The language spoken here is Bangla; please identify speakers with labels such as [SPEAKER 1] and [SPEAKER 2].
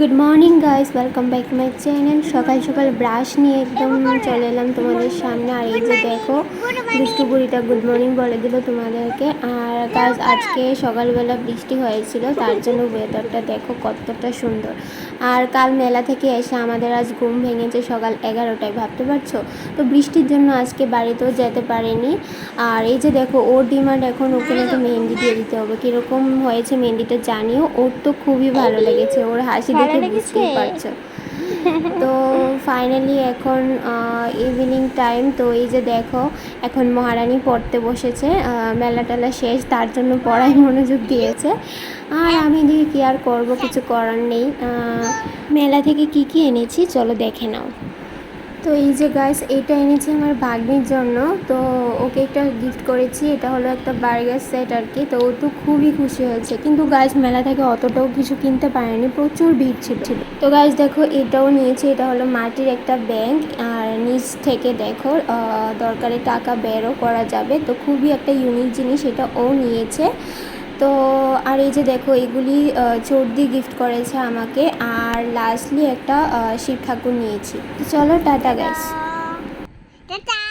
[SPEAKER 1] Good morning guys welcome back to my channel সকাল সকাল ব্রাশ নিয়ে একদম চলে এলাম তোমাদের সামনে। আর এই যে দেখো দুষ্টু বুড়িটা গুড মর্নিং বলে দিল তোমাদেরকে। আর গাইস আজকে সকালবেলা বৃষ্টি হয়েছিল তার জন্য ওয়েদারটা দেখো কতটা সুন্দর। আর কাল মেলা থেকে এসে আমাদের আজ ঘুম ভেঙেছে সকাল এগারোটায় ভাবতে পারছ? তো বৃষ্টির জন্য আজকে বাড়িতেও যেতে পারিনি। আর এই যে দেখো ওর ডিমান্ড এখন ওকে নাকি মেহেন্দি দিয়ে দিতে হবে। কীরকম হয়েছে মেহেন্দিটা জানিও। ওর তো খুবই ভালো লেগেছে। ওর হাসি দেখে বুঝতেই পারছ। তো ফাইনালি এখন ইভিনিং টাইম তো এই যে দেখো এখন মহারানী পড়তে বসেছে মেলা টেলা শেষ তার জন্য পড়ায় মনোযোগ দিয়েছে। আর আমি দিয়ে কি আর করব কিছু করার নেই। মেলা থেকে কি কি এনেছি চলো দেখে নাও। তো এই যে গাইস এটা এনেছি আমার ভাগ্নির জন্য। তো ওকে একটা গিফট করেছি, এটা হলো একটা বার্গার সেট আর কি। তো ও তো খুবই খুশি হয়েছে। কিন্তু গাইস মেলা থেকে অতটাও কিছু কিনতে পারেনি, প্রচুর ভিড় ছিল। তো গাইস দেখো, এটাও নিয়েছি, এটা হলো মাটির একটা ব্যাংক আর নিচ থেকে দেখো দরকারে টাকা বেরও করা যাবে। তো খুবই একটা ইউনিক জিনিস, এটা ও নিয়েছে। তো আর এই যে দেখো, এগুলি চর্দি গিফট করেছে আমাকে। আর লাস্টলি একটা শিব ঠাকুর নিয়েছি। চলো, টাটা গাইস
[SPEAKER 2] টাটা।